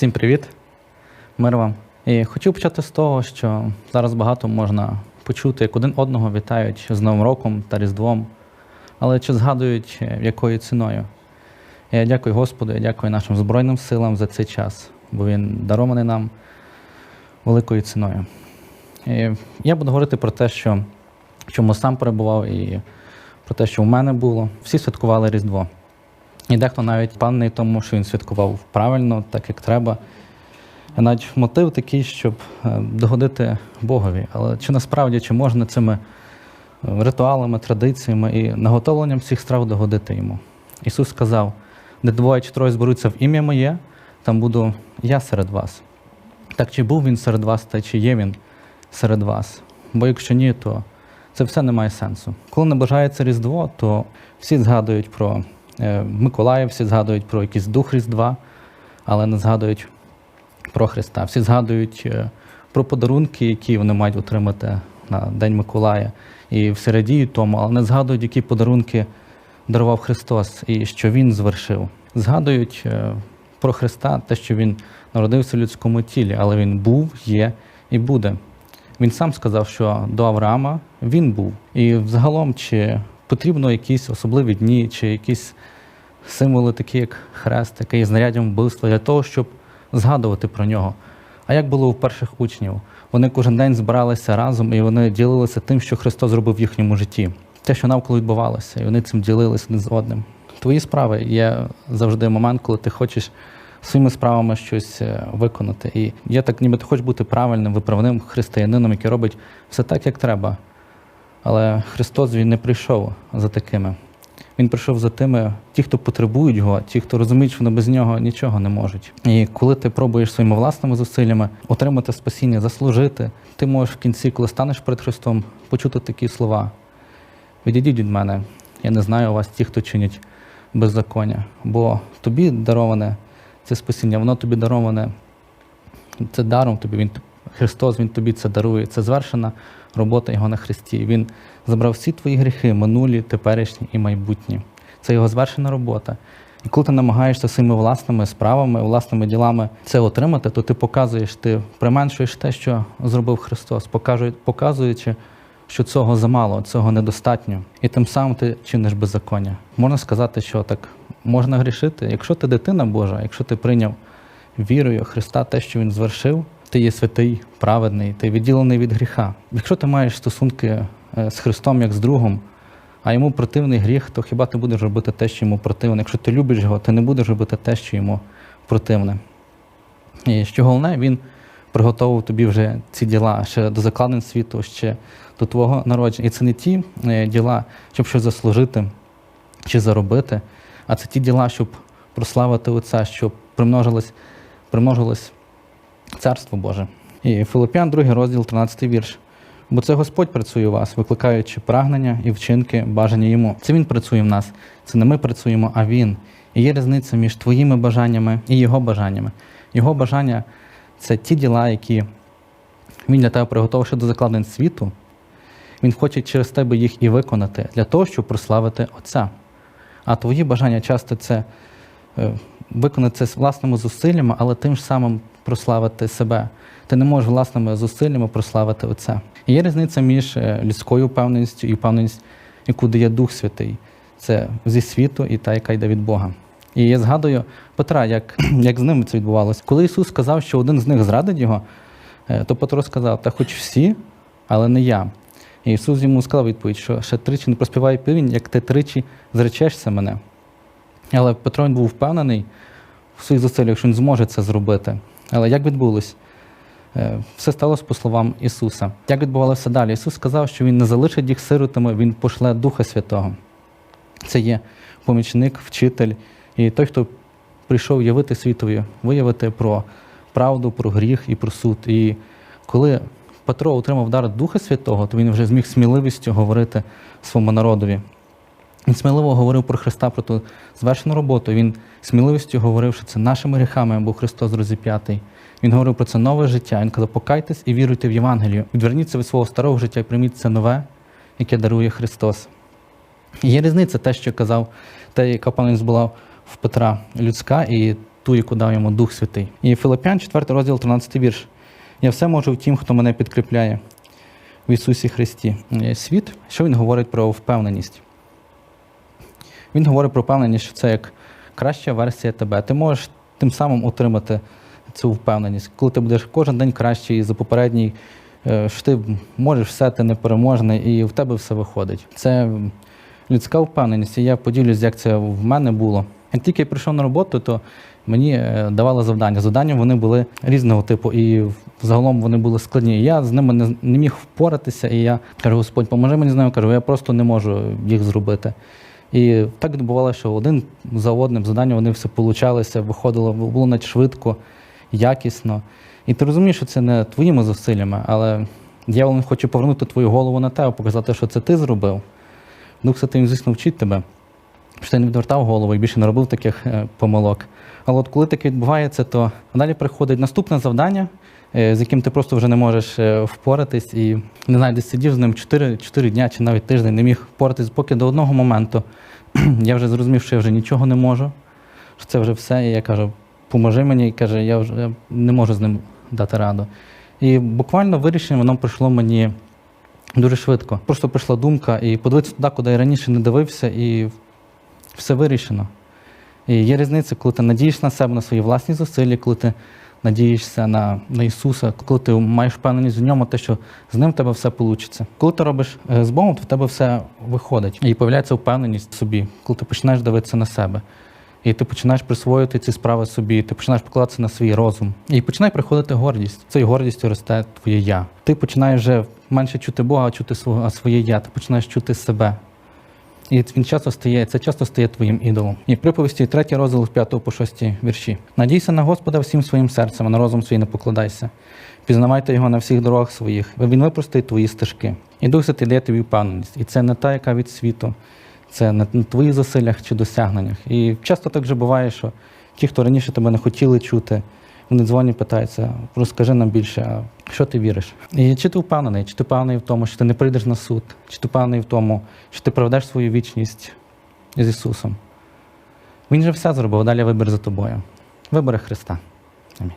Всім привіт, мир вам. І хотів почати з того, що зараз багато можна почути, як один одного вітають з Новим роком та Різдвом, але чи згадують, е, якою ціною. Я дякую Господу, я дякую нашим Збройним силам за цей час, бо він дарований нам великою ціною. І я буду говорити про те, що чому сам перебував, і про те, що в мене було. Всі святкували Різдво. І дехто навіть впевнений в тому, що він святкував правильно, так як треба. Навіть мотив такий, щоб е, догодити Богові. Але чи насправді чи можна цими е, ритуалами, традиціями і наготовленням всіх страв догодити йому? Ісус сказав: де двоє чи троє зберуться в ім'я моє, там буду я серед вас. Так чи був він серед вас, та чи є він серед вас? Бо якщо ні, то це все не має сенсу. Коли наближається Різдво, то всі згадують про е, Миколая, всі згадують про якийсь дух Різдва, але не згадують про Христа. Всі згадують е, про подарунки, які вони мають отримати на День Миколая, і всі радіють тому, але не згадують, які подарунки дарував Христос і що Він звершив. Згадують е, про Христа, те, що Він народився в людському тілі, але Він був, є і буде. Він сам сказав, що до Авраама він був. І взагалом, чи потрібно якісь особливі дні, чи якісь символи, такі як хрест, який є знаряддям вбивства, для того, щоб згадувати про нього. А як було у перших учнів? Вони кожен день збиралися разом і вони ділилися тим, що Христос зробив в їхньому житті, те, що навколо відбувалося, і вони цим ділилися один з одним. Твої справи є завжди момент, коли ти хочеш своїми справами щось е, виконати. І є так, ніби ти хочеш бути правильним, виправним християнином, який робить все так, як треба. Але Христос Він не прийшов за такими. Він прийшов за тими, ті, хто потребують його, ті, хто розуміють, що вони без нього нічого не можуть. І коли ти пробуєш своїми власними зусиллями отримати спасіння, заслужити, ти можеш в кінці, коли станеш перед Христом, почути такі слова: відійдіть від мене, я не знаю вас, ті, хто чинять беззаконня. Бо тобі дароване це спасіння, воно тобі дароване, це даром тобі. Він Христос Він тобі це дарує. Це звершена робота Його на Христі. Він забрав всі твої гріхи, минулі, теперішні і майбутні. Це його звершена робота. І коли ти намагаєшся своїми власними справами, власними ділами це отримати, то ти показуєш, ти применшуєш те, що зробив Христос, показуючи, що цього замало, цього недостатньо. І тим самим ти чиниш беззаконня. Можна сказати, що так можна грішити. Якщо ти дитина Божа, якщо ти прийняв вірою Христа те, що Він звершив, ти є святий, праведний, ти відділений від гріха. Якщо ти маєш стосунки е, з Христом як з другом, а йому противний гріх, то хіба ти будеш робити те, що йому противне? Якщо ти любиш його, ти не будеш робити те, що йому противне. І що головне, він приготував тобі вже ці діла ще до закладень світу, ще до твого народження. І це не ті е, діла, щоб щось заслужити чи заробити, а це ті діла, щоб прославити Отця, щоб примножилось, примножилось Царство Боже. І Филип'ян, 2 розділ, 13 вірш. Бо це Господь працює у вас, викликаючи прагнення і вчинки, бажання йому. Це Він працює в нас. Це не ми працюємо, а Він. І є різниця між твоїми бажаннями і його бажаннями. Його бажання це ті діла, які він для тебе приготував ще до закладень світу. Він хоче через тебе їх і виконати для того, щоб прославити Отця. А твої бажання часто це е, виконати це власними зусиллями, але тим самим прославити себе. Ти не можеш власними зусиллями прославити Отця. І є різниця між е, людською впевненістю і впевненістю, яку дає Дух Святий. Це зі світу і та, яка йде від Бога. І я згадую Петра, як, як з ними це відбувалося. Коли Ісус сказав, що один з них зрадить його, е, то Петро сказав: Та хоч всі, але не я. І Ісус йому сказав відповідь, що ще тричі не проспіває півень, як ти тричі зречешся мене. Але Петро він був впевнений в своїх зусиллях, що він зможе це зробити. Але як відбулось? Е, Все сталося по словам Ісуса. Як відбувалося далі? Ісус сказав, що Він не залишить їх сиротами, Він пошле Духа Святого. Це є помічник, вчитель і той, хто прийшов явити світові, виявити про правду, про гріх і про суд. І коли Петро отримав дар Духа Святого, то він вже зміг сміливістю говорити своєму народові. Він сміливо говорив про Христа, про ту звершену роботу. Він сміливістю говорив, що це нашими гріхами був Христос розіп'ятий. Він говорив про це нове життя. Він казав, покайтесь і віруйте в Євангелію. Відверніться від свого старого життя і прийміть це нове, яке дарує Христос. І є різниця те, що казав, те, яка пам'ять була в Петра людська, і ту, яку дав йому Дух Святий. І Филип'ян, 4 розділ, 13 вірш. Я все можу в тім, хто мене підкріпляє в Ісусі Христі. Світ, що він говорить про впевненість? Він говорить про впевненість, що це як краща версія тебе. Ти можеш тим самим отримати цю впевненість. Коли ти будеш кожен день кращий за попередній, е, що ти можеш все, ти непереможний, і в тебе все виходить. Це людська впевненість, і я поділюсь, як це в мене було. Як тільки я прийшов на роботу, то мені е, давали завдання. Завдання вони були різного типу, і загалом вони були складні. Я з ними не, не міг впоратися, і я кажу, Господь, поможи мені з ними. Кажу, я просто не можу їх зробити. І так відбувалося, що один за одним завданням вони все получалися, виходило, було навіть швидко, якісно. І ти розумієш, що це не твоїми зусиллями, але дьявол хоче повернути твою голову на тебе, показати, що це ти зробив. Дух Святий, звісно, вчить тебе, що ти не відвертав голову і більше не робив таких е, помилок. Але от коли таке відбувається, то далі приходить наступне завдання, е, з яким ти просто вже не можеш е, впоратись, і не знаю, десь сидів з ним 4, 4 дня чи навіть тиждень, не міг впоратись, поки до одного моменту я вже зрозумів, що я вже нічого не можу, що це вже все. І я кажу, поможи мені, і каже, я вже не можу з ним дати раду. І буквально вирішення воно прийшло мені дуже швидко. Просто прийшла думка і подивитися туди, куди я раніше не дивився, і все вирішено. І є різниця, коли ти надієш на себе, на свої власні зусилля, коли ти надієшся на, на Ісуса, коли ти маєш впевненість в ньому, те, що з ним в тебе все вийде. Коли ти робиш е, з Богом, то в тебе все виходить. І з'являється впевненість в собі, коли ти починаєш дивитися на себе. І ти починаєш присвоювати ці справи собі, ти починаєш покладатися на свій розум. І починає приходити гордість. Цією гордістю росте твоє я. Ти починаєш вже менше чути Бога, а чути своє я. Ти починаєш чути себе. І він часто стає, це часто стає твоїм ідолом. І приповісті 3 розділ з 5 по 6 вірші. Надійся на Господа всім своїм серцем, а на розум свій не покладайся. Пізнавайте його на всіх дорогах своїх, бо він випростить твої стежки. І Дух Святий дає тобі впевненість. І це не та, яка від світу, це не на твоїх зусиллях чи досягненнях. І часто так же буває, що ті, хто раніше тебе не хотіли чути, вони дзвонять, питаються, розкажи нам більше, що ти віриш? І чи ти впевнений? Чи ти впевнений в тому, що ти не прийдеш на суд? Чи ти впевнений в тому, що ти проведеш свою вічність з Ісусом? Він же все зробив, далі вибір за тобою. Вибори Христа. Амінь.